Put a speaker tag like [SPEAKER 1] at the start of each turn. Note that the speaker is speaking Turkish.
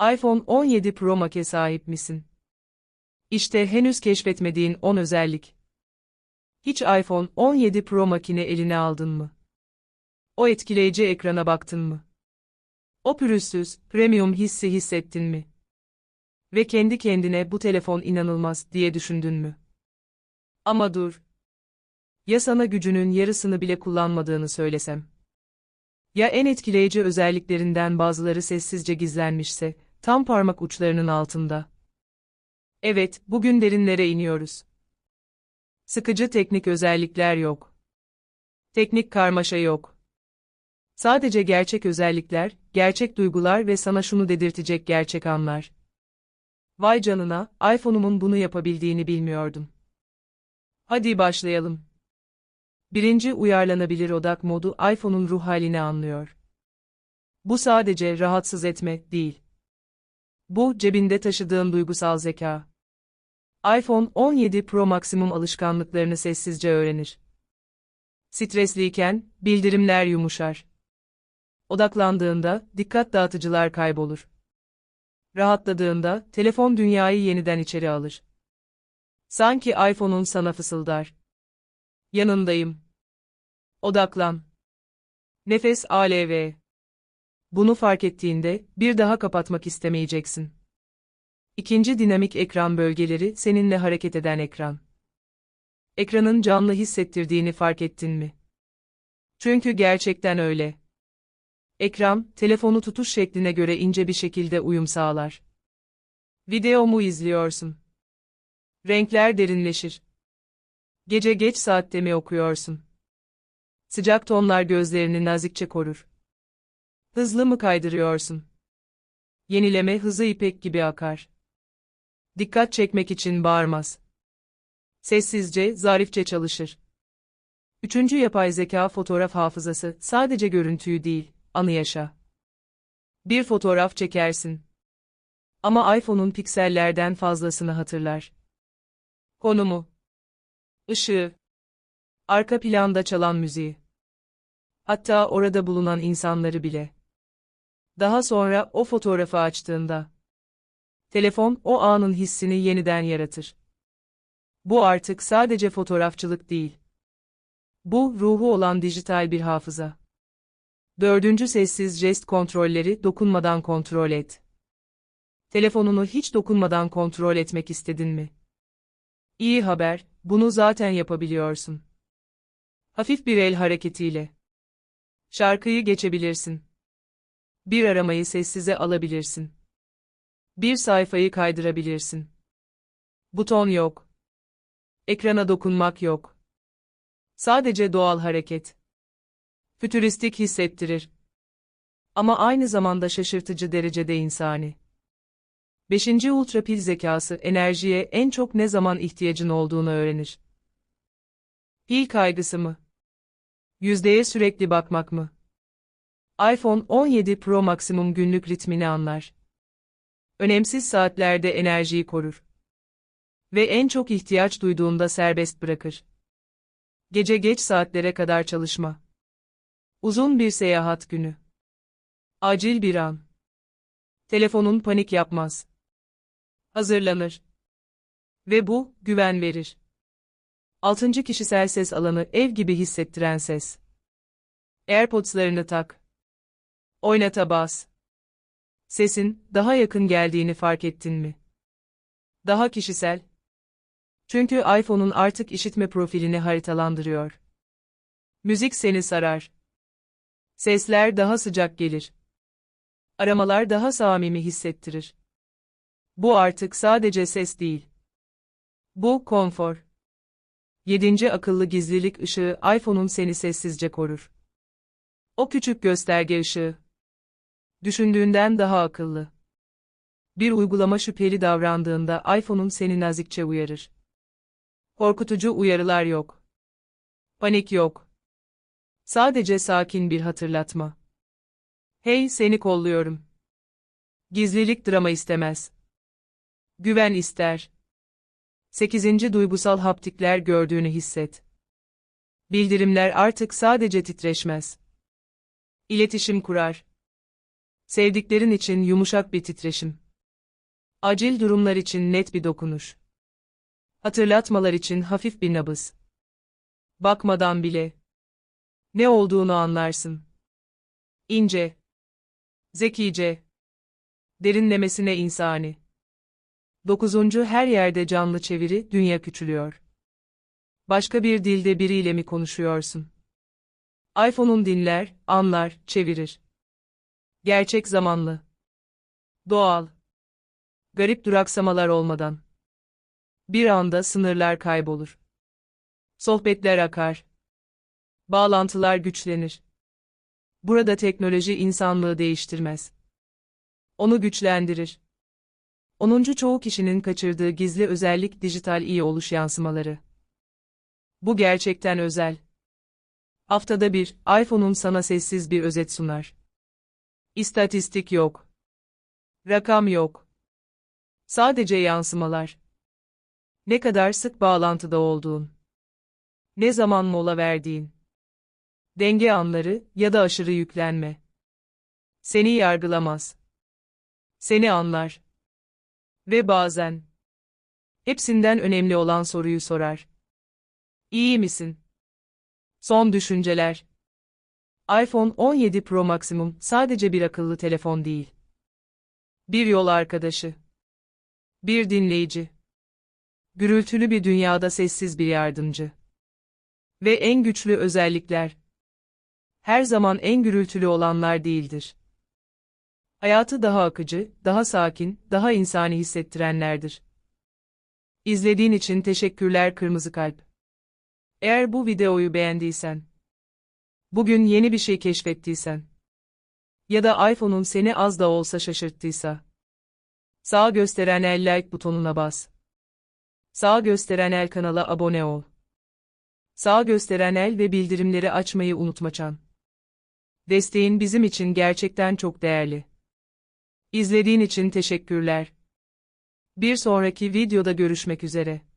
[SPEAKER 1] iPhone 17 Pro Max'e sahip misin? İşte henüz keşfetmediğin 10 özellik. Hiç iPhone 17 Pro Max'ini eline aldın mı? O etkileyici ekrana baktın mı? O pürüzsüz, premium hissi hissettin mi? Ve kendi kendine bu telefon inanılmaz diye düşündün mü? Ama dur. Ya sana gücünün yarısını bile kullanmadığını söylesem? Ya en etkileyici özelliklerinden bazıları sessizce gizlenmişse, tam parmak uçlarının altında? Evet, bugün derinlere iniyoruz. Sıkıcı teknik özellikler yok. Teknik karmaşa yok. Sadece gerçek özellikler, gerçek duygular ve sana şunu dedirtecek gerçek anlar. Vay canına, iPhone'umun bunu yapabildiğini bilmiyordum. Hadi başlayalım. Birinci uyarlanabilir odak modu iPhone'un ruh halini anlıyor. Bu sadece rahatsız etme değil. Bu cebinde taşıdığın duygusal zeka. iPhone 17 Pro maksimum alışkanlıklarını sessizce öğrenir. Stresliyken bildirimler yumuşar. Odaklandığında dikkat dağıtıcılar kaybolur. Rahatladığında telefon dünyayı yeniden içeri alır. Sanki iPhone'un sana fısıldar. Yanındayım. Odaklan. Nefes ALV. Bunu fark ettiğinde bir daha kapatmak istemeyeceksin. İkinci dinamik ekran bölgeleri seninle hareket eden ekran. Ekranın canlı hissettirdiğini fark ettin mi? Çünkü gerçekten öyle. Ekran, telefonu tutuş şekline göre ince bir şekilde uyum sağlar. Video mu izliyorsun? Renkler derinleşir. Gece geç saatte mi okuyorsun? Sıcak tonlar gözlerini nazikçe korur. Hızlı mı kaydırıyorsun? Yenileme hızı ipek gibi akar. Dikkat çekmek için bağırmaz. Sessizce, zarifçe çalışır. Üçüncü yapay zeka fotoğraf hafızası sadece görüntüyü değil, anı yaşa. Bir fotoğraf çekersin. Ama iPhone'un piksellerden fazlasını hatırlar. Konumu, ışığı, arka planda çalan müziği. Hatta orada bulunan insanları bile. Daha sonra o fotoğrafı açtığında telefon o anın hissini yeniden yaratır. Bu artık sadece fotoğrafçılık değil. Bu ruhu olan dijital bir hafıza. Dördüncü sessiz jest kontrolleri dokunmadan kontrol et. Telefonunu hiç dokunmadan kontrol etmek istedin mi? İyi haber, bunu zaten yapabiliyorsun. Hafif bir el hareketiyle. Şarkıyı geçebilirsin. Bir aramayı sessize alabilirsin. Bir sayfayı kaydırabilirsin. Buton yok. Ekrana dokunmak yok. Sadece doğal hareket. Fütüristik hissettirir. Ama aynı zamanda şaşırtıcı derecede insani. 5. Ultra pil zekası enerjiye en çok ne zaman ihtiyacın olduğunu öğrenir. Pil kaygısı mı? Yüzdeye sürekli bakmak mı? iPhone 17 Pro maksimum günlük ritmini anlar. Önemsiz saatlerde enerjiyi korur. Ve en çok ihtiyaç duyduğunda serbest bırakır. Gece geç saatlere kadar çalışma. Uzun bir seyahat günü. Acil bir an. Telefonun panik yapmaz. Hazırlanır. Ve bu, güven verir. Altıncı kişisel ses alanı ev gibi hissettiren ses. AirPods'larını tak. Oynata bas. Sesin, daha yakın geldiğini fark ettin mi? Daha kişisel. Çünkü iPhone'un artık işitme profilini haritalandırıyor. Müzik seni sarar. Sesler daha sıcak gelir. Aramalar daha samimi hissettirir. Bu artık sadece ses değil. Bu konfor. 7. akıllı gizlilik ışığı iPhone'un seni sessizce korur. O küçük gösterge ışığı. Düşündüğünden daha akıllı. Bir uygulama şüpheli davrandığında iPhone'un seni nazikçe uyarır. Korkutucu uyarılar yok. Panik yok. Sadece sakin bir hatırlatma. Hey seni kolluyorum. Gizlilik drama istemez. Güven ister. 8. Duygusal haptikler gördüğünü hisset. Bildirimler artık sadece titreşmez. İletişim kurar. Sevdiklerin için yumuşak bir titreşim. Acil durumlar için net bir dokunuş. Hatırlatmalar için hafif bir nabız. Bakmadan bile. Ne olduğunu anlarsın. İnce. Zekice. Derinlemesine insani. Dokuzuncu her yerde canlı çeviri, dünya küçülüyor. Başka bir dilde biriyle mi konuşuyorsun? iPhone'un dinler, anlar, çevirir. Gerçek zamanlı. Doğal. Garip duraksamalar olmadan. Bir anda sınırlar kaybolur. Sohbetler akar. Bağlantılar güçlenir. Burada teknoloji insanlığı değiştirmez. Onu güçlendirir. 10. çoğu kişinin kaçırdığı gizli özellik dijital iyi oluş yansımaları. Bu gerçekten özel. Haftada bir, iPhone'un sana sessiz bir özet sunar. İstatistik yok. Rakam yok. Sadece yansımalar. Ne kadar sık bağlantıda olduğun. Ne zaman mola verdiğin. Denge anları ya da aşırı yüklenme. Seni yargılamaz. Seni anlar. Ve bazen hepsinden önemli olan soruyu sorar. İyi misin? Son düşünceler. iPhone 17 Pro Maximum sadece bir akıllı telefon değil. Bir yol arkadaşı. Bir dinleyici. Gürültülü bir dünyada sessiz bir yardımcı. Ve en güçlü özellikler. Her zaman en gürültülü olanlar değildir. Hayatı daha akıcı, daha sakin, daha insani hissettirenlerdir. İzlediğin için teşekkürler Kırmızı Kalp. Eğer bu videoyu beğendiysen, bugün yeni bir şey keşfettiysen ya da iPhone'un seni az da olsa şaşırttıysa, sağ gösteren el like butonuna bas. Sağ gösteren el kanala abone ol. Sağ gösteren el ve bildirimleri açmayı unutma Çan. Desteğin bizim için gerçekten çok değerli. İzlediğin için teşekkürler. Bir sonraki videoda görüşmek üzere.